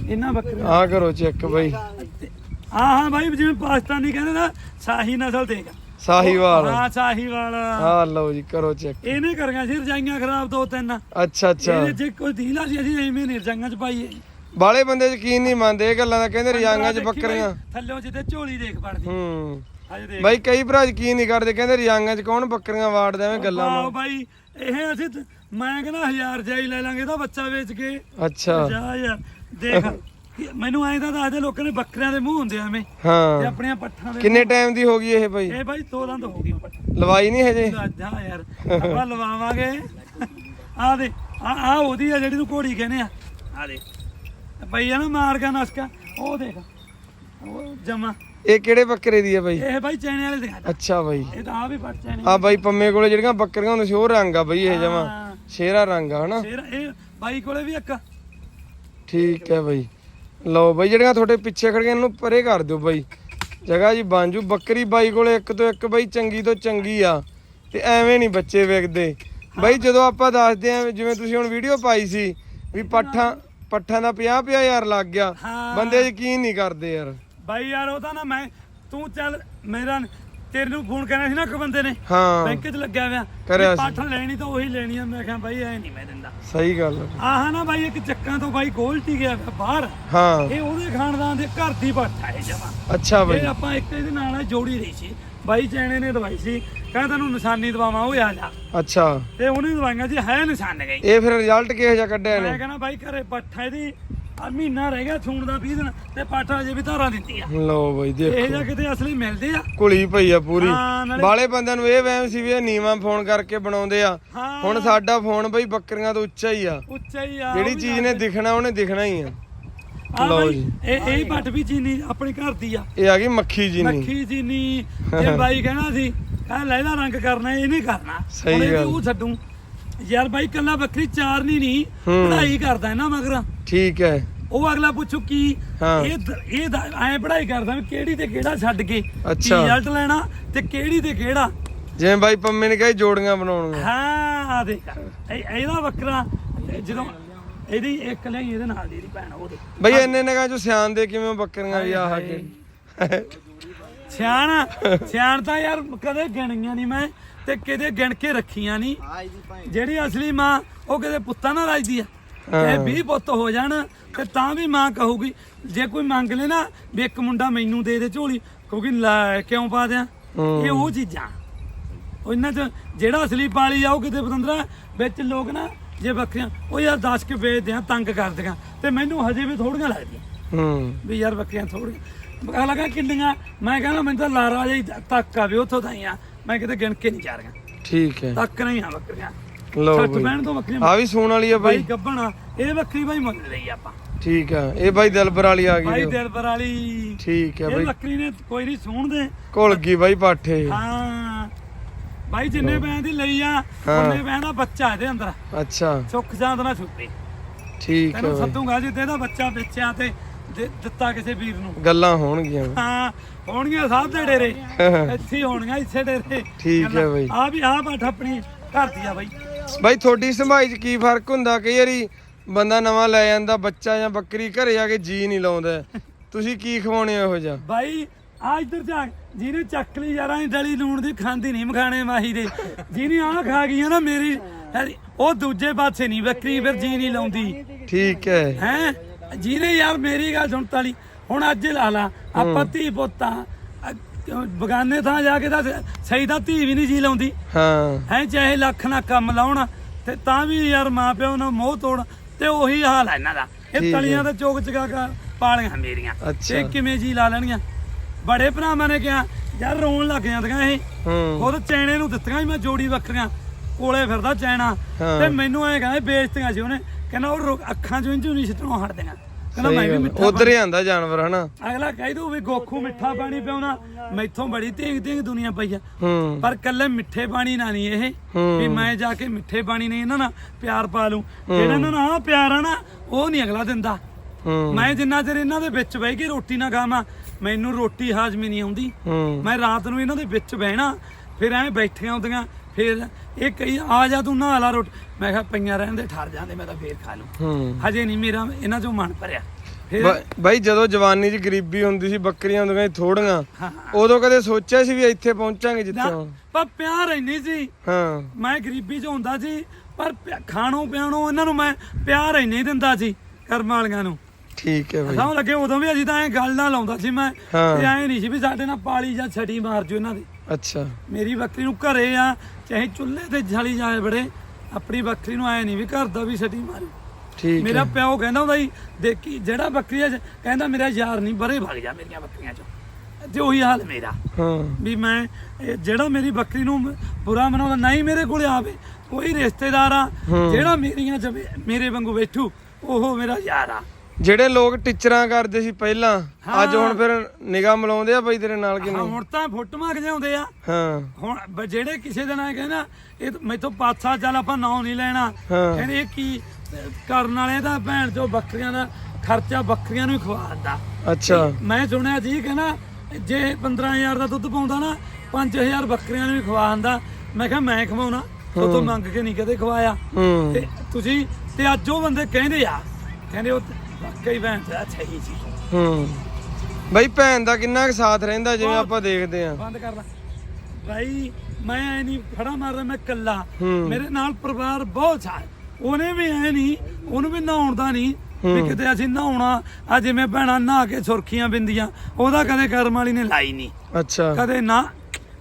ਇਹਨਾਂ ਬੱਕਰੀਆਂ ਆਹ ਕਰੋ ਚੈੱਕ ਬਾਈ। ਹਾਂ ਹਾਂ ਬਾਈ ਜਿਵੇਂ ਪਾਕਿਸਤਾਨੀ ਕਹਿੰਦੇ ਨਾ ਸਾਹੀ ਨਸਲ ਦੇਖ ਸਾਹੀਵਾਲ। ਹਾਂ ਸਾਹੀਵਾਲ। ਆ ਲਓ ਜੀ ਕਰੋ ਚੈੱਕ। ਇਹਨੇ ਕਰੀਆਂ ਸੀ ਰਜਾਈਆਂ ਖਰਾਬ ਦੋ ਤਿੰਨ। ਅੱਛਾ ਅੱਛਾ। ਇਹਦੇ ਜੇ ਕੋਈ ਢੀਲਾ ਸੀ ਅਸੀਂ ਐਵੇਂ ਨਹੀਂ ਰਜਾਈਆਂ ਚ ਪਾਈਏ ਬਾਲੇ ਬੰਦੇ ਯਕੀਨ ਨਹੀਂ ਮੰਨਦੇ ਇਹ ਗੱਲਾਂ ਦਾ ਕਹਿੰਦੇ ਰਜਾਈਆਂ 'ਚ ਬੱਕਰੀਆਂ। ਥੱਲਿਓਂ ਜਿੱਤੇ ਝੋਲੀ ਦੇਖ ਪੜਦੀ ਹੂੰ। ਬਾਈ ਕਈ ਭਰਾ ਯਕੀਨ ਨਹੀਂ ਕਰਦੇ ਕਹਿੰਦੇ ਰਜਾਈਆਂ 'ਚ ਕੌਣ ਬੱਕਰੀਆਂ ਵਾੜਦਾ ਐਵੇਂ ਗੱਲਾਂ ਨੂੰ ਬਾਈ ਇਹ ਅਸੀਂ ਮੈਂ ਕਹਿੰਦਾ ਹਜ਼ਾਰ ਜਾਈ ਲੈ ਲਾਂਗੇ ਤਾਂ ਬੱਚਾ ਵੇਚ ਕੇ। ਅੱਛਾ। ਜਾ ਯਾਰ ਦੇਖ ਕਿ ਮੈਨੂੰ ਐਂ ਤਾਂ ਦੱਸਦੇ ਲੋਕਾਂ ਨੇ ਬੱਕਰਿਆਂ ਦੇ ਮੂੰਹ ਹੁੰਦੇ ਐਵੇਂ। ਤੇ ਹਾਂ ਆਪਣੀਆਂ ਪੱਠਾਂ ਦੇ ਕਿੰਨੇ ਟਾਈਮ ਦੀ ਹੋ ਗਈ ਇਹ ਬਾਈ? ਇਹ ਬਾਈ ਦੋ ਦੰਦ ਹੋ ਗਈਆਂ ਪੱਠਾਂ। ਲਵਾਈ ਨਹੀਂ ਹਜੇ? ਜਾ ਯਾਰ ਆਪਾਂ ਲਵਾਵਾਂਗੇ। ਆ ਦੇ ਆ ਆ ਉਹਦੀ ਆ ਜਿਹੜੀ ਤੂੰ ਘੋੜੀ ਕਹਿੰਦੇ ਆ। ਆ ਦੇ। ਬਈ ਆ ਨਾ ਮਾਰ ਗਿਆ ਨਸਕਾ ਉਹ ਦੇਖ। ਉਹ ਜਮਾ। ਇਹ ਕਿਹੜੇ ਬੱਕਰੇ ਦੀ ਹੈ ਬਾਈ? ਇਹ ਬਾਈ ਚੈਨੇ ਵਾਲੇ ਦਿਖਾ ਅੱਛਾ ਬਾਈ। ਇਹ ਤਾਂ ਆ ਵੀ ਪੱਟ ਚੈਨੇ ਆ ਬਾਈ ਪੰਮੇ ਕੋਲੇ ਜਿਹੜੀਆਂ ਬੱਕਰੀਆਂ ਹੁੰਦੀਆਂ ਸੀ ਉਹ ਰੰਗ ਆ ਬਈ ਇਹ ਜਮਾ। ਸ਼ੇਰਾ ਰੰਗ ਆ ਹਨਾ? ਫਿਰ ਇਹ ਬਾਈ ਕੋਲੇ ਵੀ ਇੱਕ ਠੀਕ ਹੈ ਬਾਈ। ਲਓ ਬਾਈ ਜਿਹੜੀਆਂ ਤੁਹਾਡੇ ਪਿੱਛੇ ਖੜੀਆਂ ਇਹਨੂੰ ਪਰੇ ਕਰ ਦਿਓ ਬਾਈ। ਜਗ੍ਹਾ ਜੀ ਬਾਂਜੂ ਬੱਕਰੀ ਬਾਈ ਕੋਲੇ ਇੱਕ ਤੋਂ ਇੱਕ ਬਾਈ ਚੰਗੀ ਤੋਂ ਚੰਗੀ ਆ। ਤੇ ਐਵੇਂ ਨਹੀਂ ਬੱਚੇ ਵੇਖਦੇ। ਬਾਈ ਜਦੋਂ ਆਪਾਂ ਦੱਸਦੇ ਆ ਜਿਵੇਂ ਤੁਸੀਂ ਹੁਣ ਵੀਡੀਓ ਪਾਈ ਸੀ ਵੀ ਪੱਠਾਂ ਪੱਠਾਂ ਦਾ 50 50 ਹਜ਼ਾਰ ਲੱਗ ਗਿਆ। ਹਾਂ। ਬੰਦੇ ਯਕੀਨ ਨਹੀਂ ਕਰਦੇ ਯਾਰ। ਬਾਈ ਯਾਰ ਉਹ ਤਾਂ ਨਾ ਮੈਂ ਤੂੰ ਚੱਲ ਮੇਰਾ ਤੇਰੇ ਨੂੰ ਫੋਨ ਕਰਨਾ ਸੀ ਨਾ ਇੱਕ ਬੰਦੇ ਨੇ। ਹਾਂ। ਬੈਂਕ 'ਚ ਲੱਗਿਆ ਹੋਇਆ। ਕਰਿਆ ਸੀ। ਪਾਠ ਲੈਣੀ ਤਾਂ ਉਹੀ ਲੈਣੀ ਆ। ਮੈਂ ਕਿਹਾ ਬਾਈ ਐ ਨਹੀਂ ਮੈਂ ਦਿੰਦਾ। ਸਹੀ ਗੱਲ ਆ। ਆਹ ਨਾ ਬਾਈ ਇੱਕ ਚੱਕਾਂ ਤੋਂ ਬਾਈ ਗੋਲਟੀ ਗਿਆ ਹੋਇਆ ਬਾਹਰ। ਹਾਂ। ਇਹ ਉਹਦੇ ਖਾਨਦਾਨ ਦੇ ਘਰ ਦੀ ਪਾਠਾ ਹੈ ਜਮਾ। ਅੱਛਾ ਬਾਈ। ਇਹ ਆਪਾਂ ਇੱਕ ਇਹਦੇ ਨਾਲ ਜੋੜੀ ਰਹੀ ਸੀ। ਬਾਈ ਚੈਣੇ ਨੇ ਦਵਾਈ ਸੀ। ਕਹਿੰਦਾ ਤੈਨੂੰ ਨਿਸ਼ਾਨੀ ਦਵਾਵਾਂ ਉਹ ਆ ਜਾ। ਅੱਛਾ। ਤੇ ਉਹਨੇ ਦਵਾਈਆਂ ਜੀ ਹੈ ਨਿਸ਼ਾਨ ਗਈ। ਇਹ ਫਿਰ ਰਿਜ਼ਲਟ ਕਿਹੋ ਜਿਹਾ ਕੱਢਿਆ ਮੈਂ ਨੇ ਕਹਿੰਦਾ ਬਾਈ ਘਰੇ ਪੱਠਾ ਇਹਦੀ। ਆ ਮਹੀਨਾ ਰਹਿ ਗਿਆ ਛੂਣ ਦਾ 20 ਦਿਨ ਤੇ ਪਾਠਾ ਅਜੇ ਵੀ ਧਾਰਾਂ ਦਿੱਤੀ ਆ ਲਓ ਬਾਈ ਇਹ ਦੇਖੋ ਜਾਂ ਕਿਤੇ ਅਸਲੀ ਮਿਲਦੇ ਆ? ਕੁਲੀ ਪਈ ਆ ਪੂਰੀ। ਹਾਂ, ਨਾਲੇ- ਬਾਲੇ ਬੰਦਿਆਂ ਨੂੰ ਇਹ ਵਹਿਮ ਸੀ ਵੀ ਇਹ ਨੀਵਾਂ ਫੋਨ ਕਰਕੇ ਬਣਾਉਂਦੇ ਆ। ਹਾਂ। ਹੁਣ ਸਾਡਾ ਫੋਨ ਬਈ ਬੱਕਰੀਆਂ ਤੋਂ ਉੱਚਾ ਹੀ ਆ। ਉੱਚਾ ਹੀ ਆ ਜਿਹੜੀ ਚੀਜ਼ ਨੇ ਦਿਖਣਾ ਉਹਨੇ ਦਿਖਣਾ ਹੀ ਆ। ਆ ਲਓ ਬਾਈ ਜੀ। ਇਹ ਇਹ ਪੱਟ ਵੀ ਚੀਨੀ ਆਪਣੇ ਘਰ ਦੀ ਆ। ਇਹ ਆ ਗਈ ਮੱਖੀ ਜੀ ਨਹੀਂ ਮੱਖੀ ਚੀਨੀ। ਜੇ ਬਾਈ ਕਹਿਣਾ ਸੀ ਕਹ ਲੈਦਾ ਰੰਗ ਕਰਨਾ ਇਹ ਨਹੀਂ ਕਰਨਾ। ਸਹੀ ਹੁਣ ਇਹਦੀ ਗੱਲ। ਉਹ ਛੱਡੂ। ਯਾਰ ਬਾਈ ਕੱਲਾ ਬੱਕਰੀ ਚਾਰਨੀ ਨਹੀਂ ਹੂੰ। ਪੜ੍ਹਾਈ ਕਰਦਾ ਇਹਨਾਂ ਮਗਰ। ਠੀਕ ਹੈ। ਉਹ ਅਗਲਾ ਪੁੱਛੂ ਕੀ। ਇਹ ਇਹ ਐਂ ਪੜ੍ਹਾਈ ਕਰਦਾ ਵੀ ਕਿਹੜੀ ਤੇ ਕਿਹੜਾ ਛੱਡ ਕੇ। ਰਿਜ਼ਲਟ ਲੈਣਾ ਤੇ ਕਿਹੜੀ ਤੇ ਕਿਹੜਾ। ਜਿਵੇਂ ਬਾਈ ਪੰਮੇ ਨੇ ਕਹੀ ਜੋੜੀਆਂ ਬਣਾਉਣੀਆਂ। ਹਾਂ ਦੇਖ। ਇਹਦਾ ਬੱਕਰਾ ਜਦੋਂ ਇਹਦੀ ਇੱਕ ਲਈ ਇਹਦੇ ਨਾਲ ਦੀ ਇਹਦੀ ਭੈਣ ਉਹ ਦੇ ਬਈ ਇੰਨੇ ਨਗਾ ਚੋਂ ਸਿਆਣ ਦੇ ਕਿਵੇਂ ਬੱਕਰੀਆਂ ਵੀ ਆਹ ਕੇ ਸਿਆਣ ਸਿਆਣ ਤਾਂ ਯਾਰ ਕਦੇ ਗਿਣੀਆਂ ਨਹੀਂ ਮੈਂ ਤੇ ਕਿਤੇ ਗਿਣ ਕੇ ਰੱਖੀਆਂ ਨਹੀਂ ਜਿਹੜੀ ਅਸਲੀ ਮਾਂ ਉਹ ਕਿਤੇ ਪੁੱਤਾਂ ਨਾਲ ਰਾਜਦੀ ਆ। ਇਹ 20 ਪੁੱਤ ਹੋ ਜਾਣ ਤੇ ਤਾਂ ਵੀ ਮਾਂ ਕਹੂਗੀ ਜੇ ਕੋਈ ਮੰਗ ਲੈ ਨਾ ਵੀ ਇੱਕ ਮੁੰਡਾ ਮੈਨੂੰ ਦੇ ਦੇ ਝੋਲੀ ਕਿਉਂਕਿ ਲੈ ਕਿਉਂ ਪਾ ਦਿਆਂ? ਇਹ ਉਹ ਚੀਜ਼ਾਂ। ਉਹ ਇਹਨਾਂ ਚ ਜਿਹੜਾ ਅਸਲੀ ਪਾਲੀ ਆ ਉਹ ਕਿਤੇ ਪਤੰਦਰਾ ਵਿੱਚ ਲੋਕ ਨਾ ਜੇ ਬੱਕਰੀਆਂ ਉਹ ਯਾਰ 10 ਕੇ ਵੇਚਦੇ ਆ ਤੰਗ ਕਰਦੀਆਂ ਤੇ ਮੈਨੂੰ ਹਜੇ ਵੀ ਥੋੜੀਆਂ ਲੱਗਦੀਆਂ। ਹੂੰ। ਵੀ ਯਾਰ ਬੱਕਰੀਆਂ ਥੋੜੀਆਂ। ਬਕਾ ਲਗਾ ਕਿੰਨੀਆਂ? ਮੈਂ ਕਹਿੰਦਾ ਮੈਨੂੰ ਤਾਂ ਲਾਰਾ ਜਾਈ ਤੱਕ ਆਵੇ ਉੱਥੋਂ ਤਾਈਆਂ। ਮੈਂ ਕਿਤੇ ਗਿਣ ਕੇ ਨਹੀਂ ਜਾ ਰਹੀਆਂ ਠੀਕ ਹੈ। ਤੱਕ ਨਹੀਂ ਆ ਬੱਕਰੀਆਂ ਲਓ ਛੱਟ ਬਈ। ਤੋਂ ਬੱਕਰੀਆਂ ਆ ਵੀ ਸੂਣ ਵਾਲੀ ਆ ਬਾਈ। ਬਾਈ ਗੱਬਣਾ ਇਹ ਬੱਕਰੀ ਬਾਈ ਮੁੱਲ ਲਈ ਆਪਾਂ। ਠੀਕ ਆ ਇਹ ਬਾਈ ਦਿਲਬਰ ਵਾਲੀ ਆ ਬਾਈ ਗਈ ਦਿਲਬਰ ਵਾਲੀ। ਠੀਕ ਹੈ ਇਹ ਬਾਈ। ਬੱਕਰੀ ਨੇ ਕੋਈ ਨਹੀਂ ਸੂਣ ਦੇ। ਘੁਲ ਗਈ ਬਾਈ ਪਾਠੇ। ਹਾਂ। ਬਾਈ ਜਿੰਨੇ ਪੈਣ ਦੀ ਲਈ ਆ ਹਾਂ। ਉਹਨੇ ਪੈਣ ਦਾ ਬੱਚਾ ਇਹਦੇ ਅੰਦਰ। ਅੱਛਾ। ਸੁੱਖ ਜਾਂਦ ਨਾ ਛੁੱਟੀ ਠੀਕ ਹੈ ਤੈਨੂੰ ਬਾਈ। ਸੱਦੂਗਾ ਜਿੱਦੇ ਇਹਦਾ ਬੱਚਾ ਵੇਚਿਆ ਤੇ ਦੇ- ਦਿੱਤਾ ਕਿਸੇ ਵੀਰ ਨੂੰ। ਗੱਲਾਂ ਹੋਣਗੀਆਂ। ਹਾਂ ਹੋਣਗੀਆਂ ਸਭ ਦੇ ਡੇਰੇ। ਇੱਥੇ ਹੀ ਹੋਣਗੀਆਂ ਇੱਥੇ ਡੇਰੇ। ਠੀਕ ਹੈ ਬਾਈ। ਆ ਵੀ ਆ ਬਾਠ ਆਪਣੀ ਘਰ ਦੀ ਆ ਬਾਈ। ਬਾਈ ਤੁਹਾਡੀ ਸੰਭਾਈ 'ਚ ਕੀ ਫ਼ਰਕ ਹੁੰਦਾ? ਕਈ ਵਾਰੀ ਬੰਦਾ ਨਵਾਂ ਲੈ ਜਾਂਦਾ ਬੱਚਾ ਜਾਂ ਬੱਕਰੀ ਘਰੇ ਆ ਕੇ ਜੀ ਨਹੀਂ ਲਾਉਂਦਾ। ਤੁਸੀਂ ਕੀ ਖਵਾਉਣੇ ਇਹੋ ਜਿਹਾ? ਬਾਈ ਆ ਇੱਧਰ ਜਾ ਜਿਹਨੇ ਚੱਕ ਲਈ ਯਾਰਾਂ ਦੀ ਡਲੀ ਲੂਣ ਦੀ ਖਾਂਦੀ ਨਹੀਂ ਮਖਾਣੇ ਮਾਹੀ ਦੇ। ਜਿਹਨੇ ਆ ਖਾ ਗਈਆਂ ਨਾ ਮੇਰੀ ਉਹ ਦੂਜੇ ਪਾਸੇ ਨਹੀਂ ਬੱਕਰੀ ਫਿਰ ਜੀ ਨਹੀਂ ਲਾਉਂਦੀ। ਠੀਕ ਹੈ। ਹੈ? ਜਿਹਨੇ ਯਾਰ ਮੇਰੀ ਗੱਲ ਸੁਣ ਤਾਲੀ ਹੁਣ ਅੱਜ ਲਾ ਲਾ ਆਪਾਂ ਧੀ ਪੁੱਤਾਂ ਬਗਾਨੇ ਥਾਂ ਜਾ ਕੇ ਤਾਂ ਸਹੀ ਤਾਂ ਧੀ ਵੀ ਨਹੀਂ ਜੀ ਲਾਉਂਦੀ। ਹਾਂ। ਹੈ ਚਾਹੇ ਲੱਖ ਨਾ ਕੰਮ ਲਾਉਣ ਤੇ ਤਾਂ ਵੀ ਯਾਰ ਮਾਪਿਓ ਨੂੰ ਮੋਹ ਤੋੜ ਤੇ ਉਹੀ ਹਾਲ ਹੈ ਇਹਨਾਂ ਦਾ। ਇਹ। ਤਲੀਆਂ ਤੇ ਚੋਕ ਚਗਾ ਕੇ ਪਾਲੀਆਂ ਮੇਰੀਆਂ। ਇਹ ਕਿਵੇਂ ਜੀ ਲਾ ਲੈਣੀਆਂ ਬੜੇ ਭਰਾਵਾਂ ਨੇ ਕਿਹਾ ਯਾਰ ਰੋਣ ਲੱਗ ਜਾਂਦੀਆਂ ਇਹ। ਖੁਦ ਚੈਣੇ ਨੂੰ ਦਿੱਤੀਆਂ ਸੀ ਮੈਂ ਜੋੜੀ ਬੱਕਰੀਆਂ ਕੋਲੇ ਫਿਰਦਾ ਚੈਣਾ। ਤੇ ਮੈਨੂੰ ਐ ਕਹਿੰਦੇ ਵੇਚਤੀਆਂ ਸੀ ਉਹਨੇ। ਕਹਿੰਦਾ ਉਹ ਅੱਖਾਂ ਚੋਂ ਇੰਜੂ ਨਹੀਂ ਛਿੱਟਣੋਂ ਹਟਦੀਆਂ। ਕਹਿੰਦਾ ਮੈਂ ਵੀ ਮਿੱਠਾ ਉਧਰ ਹੀ ਆਂਦਾ ਜਾਨਵਰ ਹਨਾ? ਅਗਲਾ ਕਹਿ ਦੂ ਵੀ ਗੋਖੂ ਮਿੱਠਾ ਪਾਣੀ ਪਿਉਣਾ ਮੈਥੋਂ ਬੜੀ ਤੇਗ ਤੇਗ ਦੁਨੀਆ ਪਈ ਆ। ਪਰ ਕੱਲੇ ਮਿੱਠੇ ਪਾਣੀ ਨਾਲ ਨਹੀਂ ਇਹ। ਵੀ ਮੈਂ ਜਾ ਕੇ ਮਿੱਠੇ ਪਾਣੀ ਨੇ ਇਹਨਾਂ ਨਾਲ ਪਿਆਰ ਪਾ ਲੂੰ। ਜਿਹੜਾ ਇਹਨਾਂ ਨਾਲ ਪਿਆਰ ਆ ਨਾ ਉਹ ਨਹੀਂ ਅਗਲਾ ਦਿੰਦਾ। ਮੈਂ ਜਿੰਨਾ ਚਿਰ ਇਹਨਾਂ ਦੇ ਵਿੱਚ ਬਹਿ ਕੇ ਰੋਟੀ ਨਾ ਖਾਵਾਂ ਮੈਨੂੰ ਰੋਟੀ ਹਾਜ਼ਮੀ ਨਹੀਂ ਆਉਂਦੀ। ਮੈਂ ਰਾਤ ਨੂੰ ਇਹਨਾਂ ਦੇ ਵਿੱਚ ਬਹਿਣਾ ਫਿਰ ਐਂ ਬੈਠੀਆਂ ਹੁੰਦੀਆਂ ਫਿਰ ਇਹ ਕਈ ਆ ਜਾ ਤੂੰ ਨਹਾ ਲਾ ਰੋਟੀ। ਮੈਂ ਕਿਹਾ ਪਈਆਂ ਰਹਿਣ ਦੇ ਠਰ ਜਾਂਦੇ ਮੈਂ ਤਾਂ ਫੇਰ ਖਾ ਲੂੰ ਹੂੰ। ਹਜੇ ਨਹੀਂ ਮੇਰਾ ਇਹਨਾਂ ਚੋਂ ਮਨ ਭਰਿਆ। ਫਿਰ ਬਾਈ ਜਦੋਂ ਜਵਾਨੀ 'ਚ ਗਰੀਬੀ ਹੁੰਦੀ ਸੀ ਬੱਕਰੀਆਂ ਹੁੰਦੀਆਂ ਸੀ ਥੋੜੀਆਂ ਉਦੋਂ ਕਦੇ ਸੋਚਿਆ ਸੀ ਵੀ ਇੱਥੇ ਪਹੁੰਚਾਂਗੇ ਜਿੱਥੇ? ਪਰ ਪਿਆਰ ਇੰਨੀ ਸੀ। ਹਾਂ। ਮੈਂ ਗਰੀਬੀ 'ਚ ਹੁੰਦਾ ਸੀ ਪਰ ਖਾਣੋਂ ਪਿਆਣੋਂ ਇਹਨਾਂ ਨੂੰ ਮੈਂ ਪਿਆਰ ਇੰਨੀ ਦਿੰਦਾ ਸੀ ਕਰਮ ਵਾਲੀਆਂ ਨੂੰ। ਠੀਕ ਹੈ ਬਾਈ। ਲੱਗੇ ਉਦੋਂ ਵੀ ਅਸੀਂ ਤਾਂ ਐ ਗੱਲ ਨਾਲ ਲਾਉਂਦਾ ਸੀ ਮੈਂ। ਤੇ ਐ ਨਹੀਂ ਸੀ ਵੀ ਸਾਡੇ ਨਾਲ ਪਾਲੀ ਜਾਂ ਛੜੀ ਮਾਰ ਜੂ ਇਹਨਾਂ ਦੀ। ਅੱਛਾ। ਮੇਰੀ ਬੱਕਰੀ ਨੂੰ ਘਰੇ ਆ ਚਾਹੇ ਚੁੱਲ੍ਹੇ ਤੇ ਜਲੀ ਜਾਏ ਬੜੇ ਆਪਣੀ ਬੱਕਰੀ ਨੂੰ ਐ ਨਹੀਂ ਵੀ ਘਰ ਦਾ ਵੀ ਛੜੀ ਮਾਰੂ। ਠੀਕ ਮੇਰਾ ਪਿਓ ਕਹਿੰਦਾ ਹੁੰਦਾ ਸੀ ਦੇਖੀ ਜਿਹੜਾ ਬੱਕਰੀ ਚ ਕਹਿੰਦਾ ਮੇਰਾ ਯਾਰ ਨਹੀਂ ਬਰੇ ਭਗ ਜਾ ਮੇਰੀਆਂ ਬੱਕਰੀਆਂ ਚੋਂ। ਤੇ ਉਹੀ ਹਾਲ ਮੇਰਾ। ਹਾਂ। ਵੀ ਮੈਂ ਇਹ ਜਿਹੜਾ ਮੇਰੀ ਬੱਕਰੀ ਨੂੰ ਬੁਰਾ ਮਨਾਉਂਦਾ ਨਹੀਂ ਮੇਰੇ ਕੋਲੇ ਆਵੇ ਕੋਈ ਰਿਸ਼ਤੇਦਾਰ ਆ ਜਿਹੜਾ ਮੇਰੀਆਂ ਬੈ- ਮੇਰੇ ਵਾਂਗੂ ਬੈਠੂ ਉਹ ਮੇਰਾ ਯਾਰ ਆ। ਜਿਹੜੇ ਲੋਕ ਟੀਚਰਾਂ ਕਰਦੇ ਸੀ ਪਹਿਲਾਂ ਅੱਜ। ਹੁਣ ਫਿਰ ਨਿਗਾਹ ਮਿਲਾਉਂਦੇ ਆ ਬਾਈ ਤੇਰੇ ਨਾਲ ਕਿ ਹਾਂ, ਨਹੀਂ? ਹੁਣ ਤਾਂ ਫੋਟੋਆਂ ਖਿਚਾਉਂਦੇ ਆ। ਹਾਂ। ਹੁਣ ਬ- ਜਿਹੜੇ ਕਿਸੇ ਦਿਨ ਆਏ ਕਹਿੰਦਾ ਇਹ ਤਾਂ ਮੈਥੋਂ ਪਾਸਾ ਚੱਲ ਆਪਾਂ ਨਾਂ ਨਹੀਂ ਲੈਣਾ। ਹਾਂ। ਕਹਿੰਦੇ ਇਹ ਕੀ ਅਹ, ਕਰਨ ਵਾਲੇ ਦਾ ਭੈਣ ਚੋ ਬੱਕਰੀਆਂ ਦਾ ਖਰਚਾ ਬੱਕਰੀਆਂ ਨੂੰ ਹੀ ਖਵਾਉਂਦਾ ਅੱਛਾ। ਮੈਂ ਸੁਣਿਆ ਜੀ ਕਹਿੰਦਾ ਜੇ 15000 ਦਾ ਦੁੱਧ ਪਾਉਂਦਾ ਨਾ 5000 ਬੱਕਰੀਆਂ ਨੂੰ ਵੀ ਖਵਾਉਂਦਾ ਮੈਂ ਕਿਹਾ ਮੈਂ ਖਵਾਉਣਾ ਉਹ ਤੋਂ ਮੰਗ ਕੇ ਨਹੀਂ ਕਦੇ ਖਵਾਇਆ। ਹੂੰ। ਤੇ ਤੁਸੀਂ ਤੇ ਅੱਜ ਉਹ ਬੰਦੇ ਕਹਿੰਦੇ ਆ ਕਹਿੰਦੇ ਉਹ ਵਾਕਈ ਭੈਣ ਦਾ ਸਹੀ ਸੀ ਹੂੰ। ਬਾਈ ਭੈਣ ਦਾ ਕਿੰਨਾ ਕੁ ਸਾਥ ਰਹਿੰਦਾ ਜਿਵੇਂ ਆਪਾਂ ਦੇਖਦੇ ਆ ਬੰਦ ਕਰ ਲੈ। ਭਾਈ ਮੈਂ ਐ ਨਹੀਂ ਖੜਾ ਮਾਰ ਰਿਹਾ ਮੈਂ ਕੱਲਾ ਹੂੰ। ਮੇਰੇ ਨਾਲ ਪਰਿਵਾਰ ਬਹੁਤ ਸਾਰ। ਉਹਨੇ ਵੀ ਐ ਨਹੀਂ ਉਹਨੂੰ ਵੀ ਨਹਾਉਣ ਦਾ ਨਹੀਂ ਵੀ ਕਿਤੇ ਅਸੀਂ ਨਹਾਉਣਾ ਆ ਜਿਵੇਂ ਭੈਣਾਂ ਨਹਾ ਕੇ ਸੁਰਖੀਆਂ ਬਿੰਦੀਆਂ ਉਹਦਾ ਕਦੇ ਕਰਮ ਵਾਲੀ ਨੇ ਲਾਈ ਨਹੀਂ। ਅੱਛਾ। ਕਦੇ ਨਾ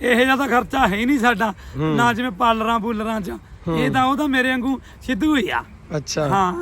ਇਹ ਜਿਹਾ ਤਾਂ ਖਰਚਾ ਹੈ ਹੀ ਨਹੀਂ ਸਾਡਾ ਨਾ ਜਿਵੇਂ ਪਾਲਰਾਂ ਬੂਲਰਾਂ ਚ ਇਹ ਤਾਂ ਉਹ ਤਾਂ ਮੇਰੇ ਵਾਂਗੂ ਸਿੱਧੂ ਹੀ ਆ। ਅੱਛਾ। ਹਾਂ।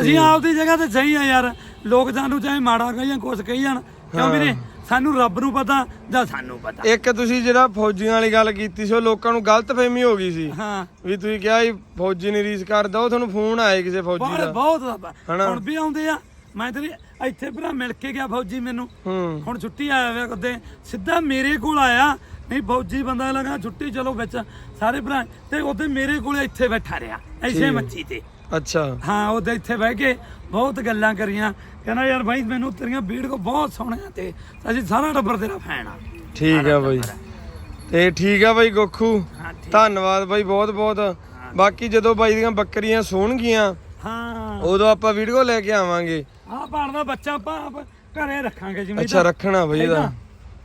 ਅਸੀਂ ਆਪਦੀ ਜਗ੍ਹਾ ਤੇ ਸਹੀ ਆ ਯਾਰ। ਲੋਕ ਸਾਨੂੰ ਚਾਹੇ ਮਾੜਾ ਕਹੀ ਜਾਂ ਕੁਛ ਕਹੀ ਜਾਣ ਕਿਉਂ ਵੀਰੇ? ਸਾਨੂੰ ਰੱਬ ਨੂੰ ਪਤਾ ਜਾਂ ਸਾਨੂੰ ਪਤਾ। ਇੱਕ ਤੁਸੀਂ ਜਿਹੜਾ ਫੌਜੀਆਂ ਵਾਲੀ ਗੱਲ ਕੀਤੀ ਸੀ ਉਹ ਲੋਕਾਂ ਨੂੰ ਗਲਤਫਹਿਮੀ ਹੋ ਗਈ ਸੀ। ਹਾਂ। ਵੀ ਤੁਸੀਂ ਕਿਹਾ ਸੀ ਫੌਜੀ ਨਹੀਂ ਰੀਸ ਕਰਦਾ ਉਹ ਤੁਹਾਨੂੰ ਫੋਨ ਆਏ ਕਿਸੇ ਫੌਜੀ ਬਹੁਤ ਦਾ। ਬਹੁਤ ਰੱਬ- ਹਨਾ? ਹੁਣ ਵੀ ਆਉਂਦੇ ਆ। ਮੈਂ ਤੇਰੀ ਇੱਥੇ ਭਰਾ ਮਿਲ ਕੇ ਗਿਆ ਫੌਜੀ ਮੈਨੂੰ। ਹੂੰ। ਹੁਣ ਛੁੱਟੀ ਆਇਆ ਹੋਇਆ ਕਦੇ। ਸਿੱਧਾ ਮੇਰੇ ਕੋਲ ਆਇਆ। ਨਹੀਂ ਫੌਜੀ ਬੰਦਾ ਲਗਾ ਛੁੱਟੀ ਚਲੋ ਵਿੱਚ। ਸਾਰੇ ਭਰਾ ਤੇ ਉਹਦੇ ਮੇਰੇ ਕੋਲ ਇੱਥੇ ਬੈਠਾ ਰਿਹਾ। ਐਸੇ ਮੱਛੀ ਤੇ। ਅੱਛਾ। ਹਾਂ ਉਹਦੇ ਇੱਥੇ ਬਹਿ ਕੇ ਬਹੁਤ ਗੱਲਾਂ ਕਰੀਆਂ। ਕਹਿੰਦਾ ਯਾਰ ਭਾਈ ਮੈਨੂੰ ਤੇਰੀਆਂ ਵੀਡੀਓ ਬਹੁਤ ਸੋਹਣੀਆਂ ਤੇ ਅਸੀਂ ਸਾਰਾ ਟੱਬਰ ਤੇਰਾ ਫੈਨ ਆ। ਠੀਕ ਆ ਬਾਈ। ਤੇ ਠੀਕ ਆ ਬਾਈ ਗੋਖੂ। ਹਾਂ ਧੰਨਵਾਦ ਬਾਈ ਬਹੁਤ ਬਹੁਤ। ਬਾਕੀ ਜਦੋਂ ਬਾਈ ਦੀਆਂ ਬੱਕਰੀਆਂ ਸੋਣਗੀਆਂ ਹਾਂ। ਉਦੋਂ ਆਪਾਂ ਵੀਡੀਓ ਲੈ ਕੇ ਆਵਾਂਗੇ। ਆਹ ਪਾੜਦਾ ਬੱਚਾ ਆਪ ਘਰੇ ਰੱਖਾਂਗੇ ਜਿਵੇਂ ਅੱਛਾ ਰੱਖਣਾ ਬਾਈ ਇਹਦਾ।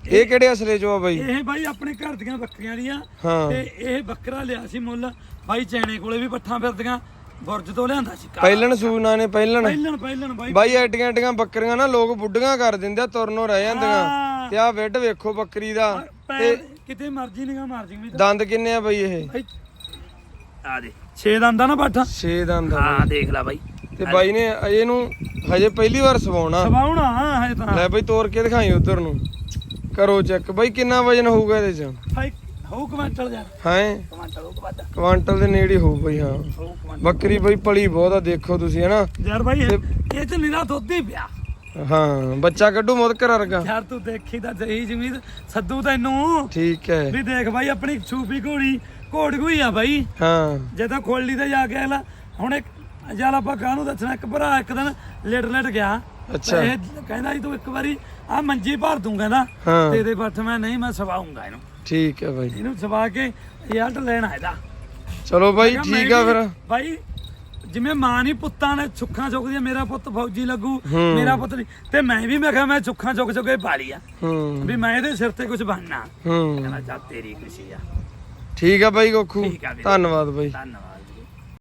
ਇਹ ਕਿਹੜੇ ਅਸਲੇ ਚੋਂ ਆ ਬਾਈ? ਇਹ ਬਾਈ ਆਪਣੇ ਘਰ ਦੀਆਂ ਬੱਕਰੀਆਂ ਦੀਆਂ। ਹਾਂ। ਤੇ ਇਹ ਬੱਕਰਾ ਲਿਆ ਸੀ ਮੁੱਲ ਬਾਈ ਚੈਣੇ ਕੋਲੇ ਵੀ ਪੱਠਾਂ ਫਿਰਦੀਆਂ। ਬੁਰਜ ਤੋਂ ਲਿਆਂਦਾ ਸੀ ਕਾਲਾ। ਪਹਿਲਣ ਸੂਨਾ ਨੇ ਪਹਿਲਣ। ਪਹਿਲਣ ਪਹਿਲਣ ਬਾਈ। ਬਾਈ ਐਡੀਆਂ ਐਡੀਆਂ ਬੱਕਰੀਆਂ ਨਾ ਲੋਕ ਬੁੱਢੀਆਂ ਕਰ ਦਿੰਦੇ ਆ ਤੁਰਨੋਂ ਰਹਿ ਜਾਂਦੀਆਂ। ਹਾਂ। ਤੇ ਆ ਵਿੱਡ ਵੇਖੋ ਬੱਕਰੀ ਦਾ। ਪੈਰ ਕਿਤੇ ਮਰਜ਼ੀ ਨਿਗਾ ਮਾਰ ਜੀ ਵੀ ਦੰਦ ਕਿੰਨੇ ਆ ਬਾਈ ਇਹ? ਬਾਈ ਆ ਦੇ ਛੇ ਦੰਦਾ ਨਾ ਪੱਠ। 6 ਦੰਦ ਆ ਹਾਂ ਦੇਖ ਲੈ ਬਾਈ। ਤੇ ਬਾਈ ਨੇ ਇਹਨੂੰ ਹਜੇ ਪਹਿਲੀ ਵਾਰ ਸਵਾਉਣਾ। ਸਵਾਉਣਾ ਹਜੇ ਤਾਂ। ਲੈ ਬਾਈ ਤੋੜ ਕੇ ਦਿਖਾਈ ਉਧਰ ਨੂੰ। ਕਰੋ ਚੈੱਕ ਬਾਈ ਕਿੰਨਾ ਵਜਨ ਹੋਊਗਾ ਇਹਦੇ ਚ? ਭਾਈ ਹੋਊ ਕਮੈਂਟਲ ਯਾਰ। ਹੈ? ਕਮੈਂਟਲ ਹੋਊ ਵੱਧ ਕੁਆਂਟਲ ਦੇ ਨੇੜੇ ਹੋਊ ਬਾਈ ਹਾਂ। ਹੋਊ ਬੱਕਰੀ ਬਾਈ ਪਲੀ ਬਹੁਤ ਆ ਦੇਖੋ ਤੁਸੀਂ ਹਨਾ ਯਾਰ ਬਾਈ ਇਹ ਇਹ ਚ ਨਿਰਾ ਦੁੱਧ ਹੀ ਪਿਆ। ਹਾਂ ਬੱਚਾ ਕੱਢੂ ਮੁਦਕਰ ਵਰਗਾ। ਯਾਰ ਤੂੰ ਦੇਖੀ ਤਾਂ ਸਹੀ ਜਮੀਦ ਸੱਦੂ ਤੈਨੂੰ। ਠੀਕ ਹੈ। ਵੀ ਦੇਖ ਬਾਈ ਆਪਣੀ ਛੂਪੀ ਘੋੜੀ ਘੋੜ ਗਈ ਆ ਬਾਈ। ਹਾਂ। ਜੇ ਤਾਂ ਖੋਲੜੀ ਤੇ ਜਾ ਕੇ ਆਲਾ ਹੁਣ ਇੱਕ ਯਾਰ ਆਪਾਂ ਕਾਹਨੂੰ ਦੱਸਣਾ ਇੱਕ ਭਰਾ ਇੱਕ ਦਿਨ ਲੇਟ ਲੇਟ ਗਿਆ। ਅੱਛਾ। ਇਹ ਕਹਿੰਦਾ ਸੀ ਤੂੰ ਇੱਕ ਵਾਰੀ ਆ ਮੰਜੀ ਭਰ ਦੂੰ ਕਹਿੰਦਾ। ਹਾਂ। ਤੇਰੇ ਪੱਠ ਮੈਂ ਨਹੀਂ ਮੈਂ ਸਵਾਉਂਗਾ ਇਹਨੂੰ। ਠੀਕ ਹੈ ਬਾਈ। ਇਹਨੂੰ ਸਵਾ ਕੇ ਰਿਜ਼ਲਟ ਲੈਣਾ ਇਹਦਾ ਚਲੋ ਬਾਈ ਮੈਂ ਕਿਹਾ ਠੀਕ ਆ ਮੈਂ ਫਿਰ। ਵੀ- ਬਾਈ ਜਿਵੇਂ ਮਾਂ ਨਹੀਂ ਪੁੱਤਾਂ ਨੇ ਸੁੱਖਾਂ ਚੁੱਕਦੀ ਆ, ਮੇਰਾ ਪੁੱਤ ਫੌਜੀ ਲੱਗੂ। ਮੇਰਾ ਪੁੱਤ ਨਹੀਂ ਤੇ ਮੈਂ ਵੀ ਮੈਂ ਕਿਹਾ ਮੈਂ ਸੁੱਖਾਂ ਚੁੱਕ ਚੁੱਕ ਕੇ ਪਾਲੀ ਆ। ਹੂੰ। ਵੀ ਮੈਂ ਇਹਦੇ ਸਿਰ ਤੇ ਕੁਝ ਬਣਨਾ। ਹੂੰ। ਕਹਿੰਦਾ ਚੱਲ ਤੇਰੀ ਖੁਸ਼ੀ ਆ। ਠੀਕ ਆ ਬਾਈ ਗੋਖੂ ਠੀਕ ਆ ਵੀਰੇ। ਧੰਨਵਾਦ ਬਾਈ। ਧੰਨਵਾਦ।